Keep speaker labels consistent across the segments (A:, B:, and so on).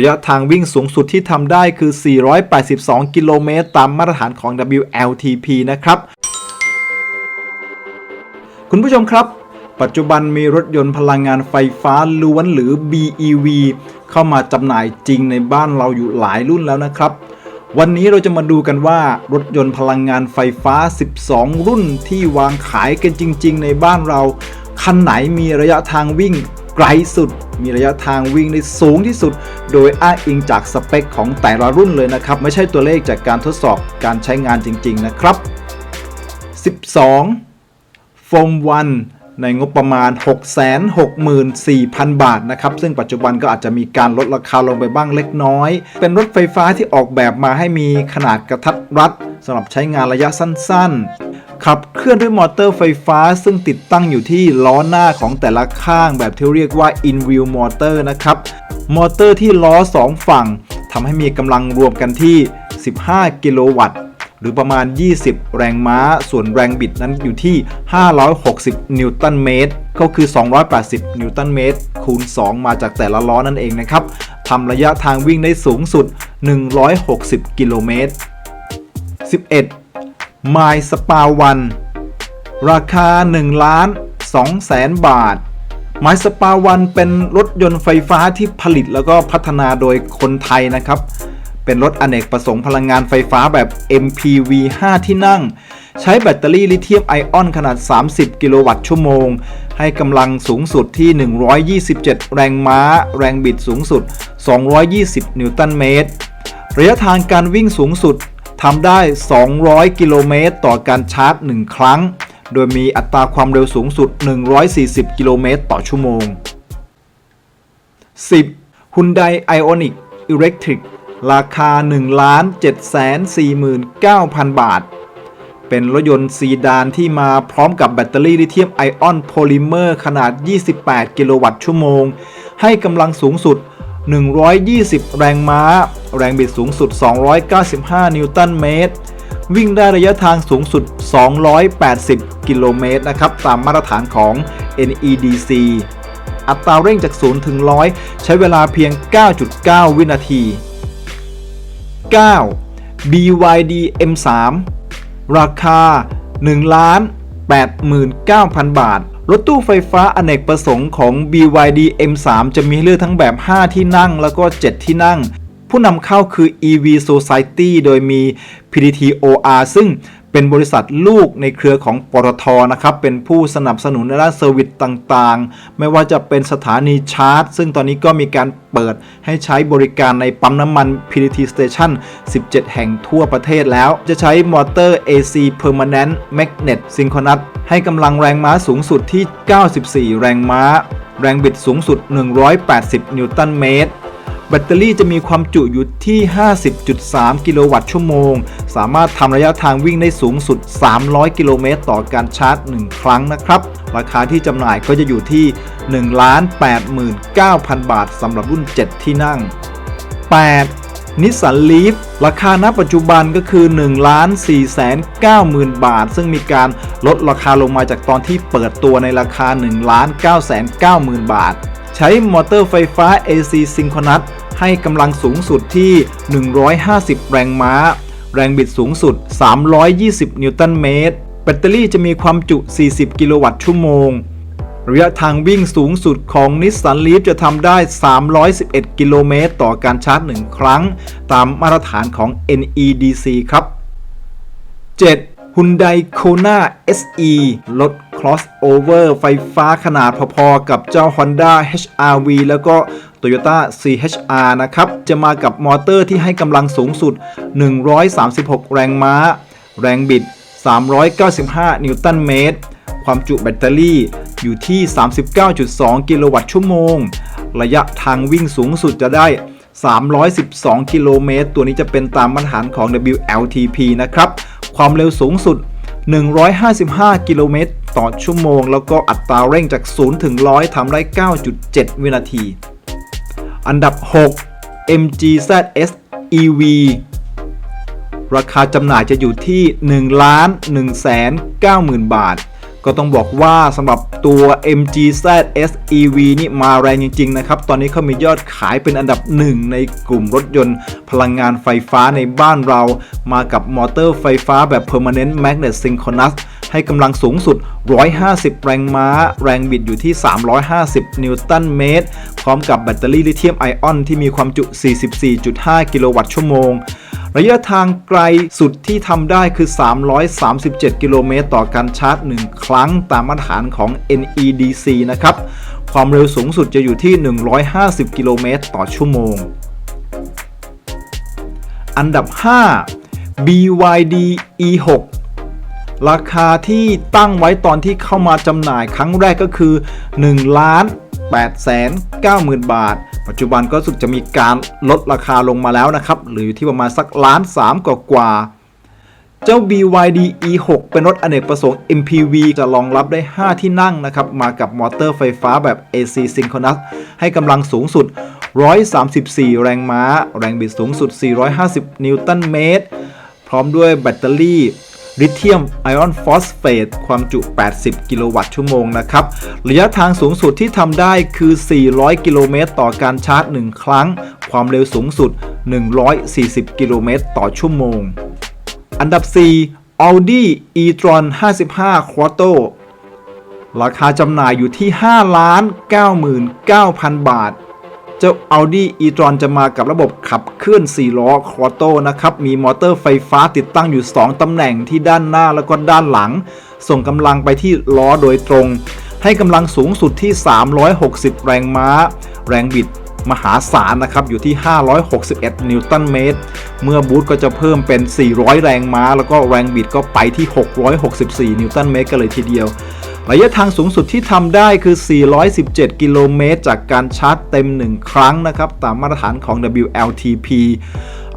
A: ระยะทางวิ่งสูงสุดที่ทำได้คือ 482 กิโลเมตร ตามมาตรฐานของ WLTP นะครับ คุณผู้ชมครับ ปัจจุบันมีรถยนต์พลังงานไฟฟ้าล้วนหรือ BEV เข้ามาจำหน่ายจริงในบ้านเราอยู่หลายรุ่นแล้วนะครับ วันนี้เราจะมาดูกันว่ารถยนต์พลังงานไฟฟ้า 12 รุ่นที่วางขายกันจริง ๆ ในบ้านเรา คันไหนมีระยะทางวิ่ง ไกลสุด มีระยะทางวิ่งได้สูงที่สุด โดยอ้างอิงจากสเปคของแต่ละรุ่นเลยนะครับ ไม่ใช่ตัวเลขจากการทดสอบการใช้งานจริง ๆ นะครับ 12โฟมวันในงบประมาณ 664,000 บาทนะครับ ซึ่งปัจจุบันก็อาจจะมีการลดราคาลงไปบ้างเล็กน้อย เป็นรถไฟฟ้าที่ออกแบบมาให้มีขนาดกระทัดรัดสำหรับใช้งานระยะสั้น ขับเคลื่อนด้วยมอเตอร์ไฟฟ้า ซึ่งติดตั้งอยู่ที่ล้อหน้าของแต่ละข้างแบบที่เรียกว่า in wheel motor นะครับ มอเตอร์ที่ล้อ 2 ฝั่งทำให้มีกำลังรวมกันที่ 15 กิโลวัตต์ หรือประมาณ 20 แรงม้า ส่วนแรงบิดนั้นอยู่ที่ 560 นิวตันเมตร ก็คือ 280 นิวตันเมตร คูณ 2 มาจากแต่ละล้อนั่นเองนะครับทำระยะทางวิ่งได้สูงสุด 160 กิโลเมตร 11 ไมล์สปาวัน ราคา1ล้าน2แสนบาทไมล์สปาวันเป็นรถยนต์ไฟฟ้าที่ผลิตแล้วก็พัฒนาโดยคนไทยนะครับ เป็นรถอเนกประสงค์พลังงานไฟฟ้าแบบ MPV 5 ที่นั่ง ใช้แบตเตอรี่ลิเธียมไอออนขนาด 30 กิโลวัตต์ชั่วโมง ให้กำลังสูงสุดที่ 127 แรงม้า แรงบิดสูงสุด 220 นิวตันเมตร ระยะทางการวิ่งสูงสุด ทำได้ 200 กิโลเมตรต่อการชาร์จ 1 ครั้ง โดยมีอัตราความเร็วสูงสุด 140 กิโลเมตรต่อชั่วโมง 10 Hyundai Ioniq Electric ราคา 1 749,000 บาท เป็นรถยนต์ซีดานที่มาพร้อมกับแบตเตอรี่ลิเธียมไอออนโพลิเมอร์ขนาด 28 กิโลวัตต์ชั่วโมง ให้กำลังสูงสุด 120 แรงม้า แรงบิดสูงสุด 295 นิวตันเมตร วิ่งได้ระยะทางสูงสุด 280 กิโลเมตรนะครับ ตามมาตรฐานของ NEDC อัตราเร่งจาก 0 ถึง 100 ใช้เวลาเพียง 9.9 วินาที 9. BYD M3 ราคา1ล้าน89,000 บาท รถตู้ไฟฟ้าอเนกประสงค์ของ BYD M3 จะมีเลือกทั้งแบบ 5 ที่นั่งแล้วก็ 7 ที่นั่ง ผู้นำเข้าคือ EV Society โดยมี PTT OR ซึ่ง เป็นบริษัทลูกในเครือของปตทนะครับเป็นผู้สนับสนุนในด้านเซอร์วิสต่างๆ ไม่ว่าจะเป็นสถานีชาร์จ ซึ่งตอนนี้ก็มีการเปิดให้ใช้บริการในปั๊มน้ำมัน PTT Station 17 แห่งทั่วประเทศแล้ว จะใช้มอเตอร์ AC Permanent Magnet Synchronous ให้กำลังแรงม้าสูงสุดที่ 94 แรงม้า แรงบิดสูงสุด 180 นิวตันเมตร แบตเตอรี่จะมีความจุอยู่ที่ 50.3 กิโลวัตต์ชั่วโมง สามารถทำระยะทางวิ่งได้สูงสุด 300 กิโลเมตรต่อการชาร์จ 1 ครั้งนะครับ ราคาที่จำหน่ายก็จะอยู่ที่ 1,89,000 บาทสำหรับรุ่น 7 ที่นั่ง 8. นิสสันลีฟราคาณปัจจุบันก็คือ 1 4 9 0 0 0 0บาท ซึ่งมีการลดราคาลงมาจากตอนที่เปิดตัวในราคา 1 9 9 0 0 0 0บาท ใช้มอเตอร์ไฟฟ้า AC Synchronous ให้กำลังสูงสุดที่ 150 แรงม้า แรงบิดสูงสุด 320 นิวตันเมตร แบตเตอรี่จะมีความจุ 40 กิโลวัตต์ชั่วโมง ระยะทางวิ่งสูงสุดของ Nissan Leaf จะทำได้ 311 กิโลเมตร ต่อการชาร์จ 1 ครั้ง ตามมาตรฐานของ NEDC ครับ 7. Hyundai Kona SE รถ crossover ไฟฟ้าขนาดพอๆ กับเจ้า Honda HR-V แล้วก็ Toyota CHR นะครับ จะมากับมอเตอร์ที่ให้กำลังสูงสุด 136 แรงม้า แรงบิด 395 นิวตันเมตร ความจุแบตเตอรี่อยู่ที่ 39.2 กิโลวัตต์ชั่วโมง ระยะทางวิ่งสูงสุดจะได้ 312 กิโลเมตร ตัวนี้จะเป็นตามมาตรฐานของ WLTP นะครับ ความเร็วสูงสุด 155 กิโลเมตร ต่อชั่วโมง แล้วก็อัตราเร่งจาก 0 ถึง 100ทำได้ 9.7 วินาที อันดับ 6 MG ZS EV ราคาจำหน่ายจะอยู่ที่ 1 1 9 0 0 0 0 บาท ก็ต้องบอกว่าสำหรับตัว MGZ SEV นี่มาแรงจริง ๆ นะครับ ตอนนี้เขามียอดขายเป็นอันดับหนึ่งในกลุ่มรถยนต์พลังงานไฟฟ้าในบ้านเรา มากับมอเตอร์ไฟฟ้าแบบ Permanent Magnet Synchronous ให้กำลังสูงสุด 150 แรงม้า แรงบิดอยู่ที่ 350 นิวตันเมตร พร้อมกับแบตเตอรี่ลิเธียมไอออนที่มีความจุ 44.5 กิโลวัตต์ชั่วโมง ระยะทางไกลสุดที่ทำได้คือ 337 กิโลเมตรต่อการชาร์จ 1 ครั้งตามมาตรฐานของ NEDC นะครับ ความเร็วสูงสุดจะอยู่ที่ 150 กิโลเมตรต่อชั่วโมง อันดับ 5 BYD E6 ราคาที่ตั้งไว้ตอนที่เข้ามาจำหน่ายครั้งแรกก็คือ1ล้าน8แสน90,000 บาท ปัจจุบันก็สึกจะมีการลดราคาลงมาแล้วนะครับ หรืออยู่ที่ประมาณสักล้าน3กว่ากว่า เจ้า BYD E6 เป็นรถอเนกประสงค์ MPV จะรองรับได้ 5 ที่นั่งนะครับ มากับมอเตอร์ไฟฟ้าแบบ AC Synchronous ให้กำลังสูงสุด 134 แรงม้า แรงบิดสูงสุด 450 นิวตันเมตร พร้อมด้วยแบตเตอรี่ ลิเธียมไอออนฟอสเฟตความจุ 80 กิโลวัตต์ชั่วโมงนะครับ ระยะทางสูงสุดที่ทำได้คือ 400 กิโลเมตรต่อการชาร์จ 1 ครั้ง ความเร็วสูงสุด 140 กิโลเมตรต่อชั่วโมง อันดับ 4 Audi e-tron 55 Quattro ราคาจำหน่ายอยู่ที่5ล้าน99,000 บาท จ้า Audi e-tron จะมากับระบบขับเคลื่อน 4 ล้อ Quattro นะครับ มีมอเตอร์ไฟฟ้าติดตั้งอยู่ 2 ตำแหน่งที่ด้านหน้าแล้วก็ด้านหลัง ส่งกำลังไปที่ล้อโดยตรง ให้กำลังสูงสุดที่ 360 แรงม้า แรงบิดมหาศาลนะครับ อยู่ที่ 561 นิวตันเมตร เมื่อบูตก็จะเพิ่มเป็น 400 แรงม้า แล้วก็แรงบิดก็ไปที่ 664 นิวตันเมตรกันเลยทีเดียว ระยะทางสูงสุดที่ทำได้คือ 417 กิโลเมตร จากการชาร์จเต็ม 1 ครั้งนะครับ ตามมาตรฐานของ WLTP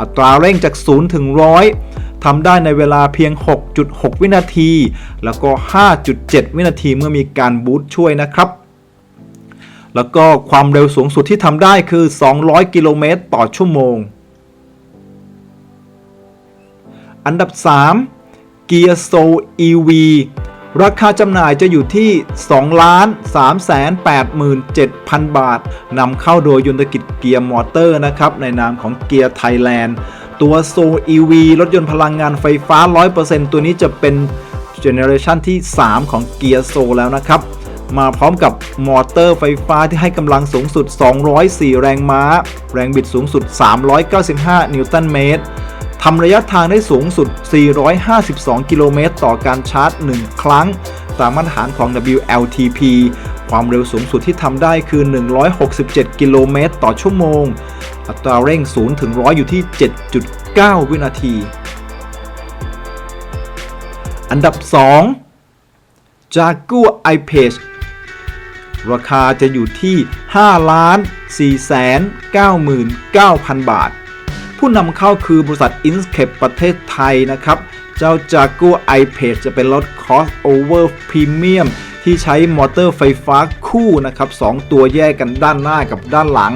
A: อัตราเร่งจาก 0 ถึง 100ทำได้ในเวลาเพียง 6.6 วินาที แล้วก็ 5.7 วินาทีเมื่อมีการบูตช่วยนะครับแล้วก็ความเร็วสูงสุดที่ทำได้คือ 200 กิโลเมตรต่อชั่วโมง อันดับ 3 Gear Soul EV ราคาจำหน่ายจะอยู่ที่2ล้าน3แสน87,000 บาทนำเข้าโดยยนตกิจเกียร์มอเตอร์นะครับ ในนามของเกียร์ไทยแลนด์ ตัว Soul EV รถยนต์พลังงานไฟฟ้า 100%ตัวนี้จะเป็นเจเนอเรชันที่ 3 ของเกียร์โซแล้วนะครับ มาพร้อมกับมอเตอร์ไฟฟ้าที่ให้กำลังสูงสุด 204 แรงม้า แรงบิดสูงสุด 395 นิวตันเมตร ทำระยะทางได้สูงสุด 452 กิโลเมตร ต่อการชาร์จ 1 ครั้ง ตามมาตรฐานของ WLTP ความเร็วสูงสุดที่ทำได้คือ 167 กิโลเมตร ต่อชั่วโมง อัตราเร่ง0ถึง100 อยู่ที่ 7.9 วินาที อันดับ 2 Jaguar I-Pace ราคาจะอยู่ที่ 5,499,000 บาท ผู้นำเข้าคือบริษัท i n s c a p ประเทศไทยนะครับ เจ้า Jaguar I-Pace จะเป็นรถ crossover premium ที่ใช้มอเตอร์ไฟฟ้าคู่นะครับ 2 ตัวแยกกันด้านหน้ากับด้านหลัง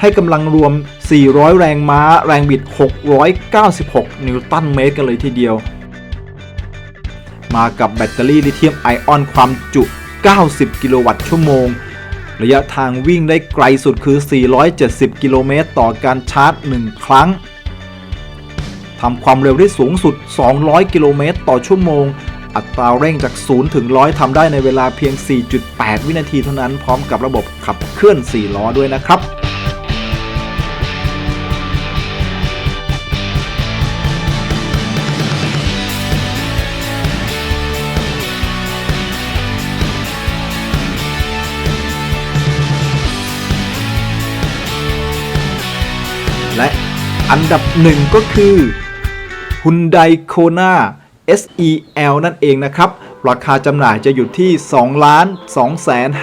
A: ให้กำลังรวม 400 แรงม้า แรงบิด 696 นิวตันเมตรกันเลยทีเดียว มากับแบตเตอรี่ลิเธียมไอออนความจุ 90 กิโลวัตต์ชั่วโมง ระยะทางวิ่งได้ไกลสุดคือ 470 กิโลเมตรต่อการชาร์จ 1 ครั้งทำความเร็วได้สูงสุด 200 กิโลเมตรต่อชั่วโมง อัตราเร่งจาก 0 ถึง 100ทำได้ในเวลาเพียง 4.8 วินาทีเท่านั้น พร้อมกับระบบขับเคลื่อน 4 ล้อด้วยนะครับ อันดับหนึ่งก็คือ Hyundai Kona SEL นั่นเองนะครับ ราคาจำหน่ายจะอยู่ที่ 2 ล้าน 2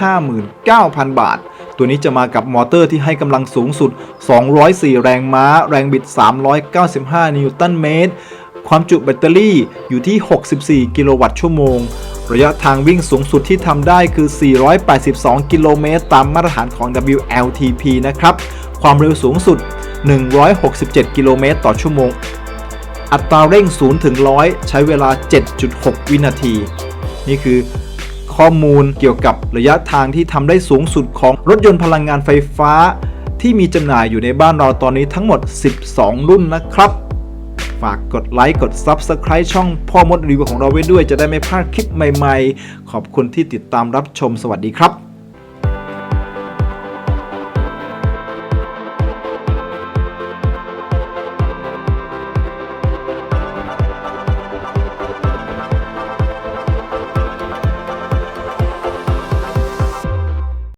A: 59,000 บาท ตัวนี้จะมากับมอเตอร์ที่ให้กำลังสูงสุด 204 แรงม้า แรงบิด 395 นิวตันเมตร ความจุแบตเตอรี่อยู่ที่ 64 กิโลวัตต์ชั่วโมง ระยะทางวิ่งสูงสุดที่ทำได้คือ 482 กิโลเมตร ตามมาตรฐานของ WLTP นะครับ ความเร็วสูงสุด 167 กิโลเมตรต่อชั่วโมง อัตราเร่ง0ถึง100 ใช้เวลา 7.6 วินาที นี่คือข้อมูลเกี่ยวกับระยะทางที่ทำได้สูงสุดของรถยนต์พลังงานไฟฟ้า ที่มีจำหน่ายอยู่ในบ้านเราตอนนี้ทั้งหมด 12 รุ่นนะครับ ฝากกดไลค์กด Subscribe ช่องพ่อมดรีวิวของเราไว้ด้วย จะได้ไม่พลาดคลิปใหม่ ๆ ขอบคุณที่ติดตามรับชมสวัสดีครับ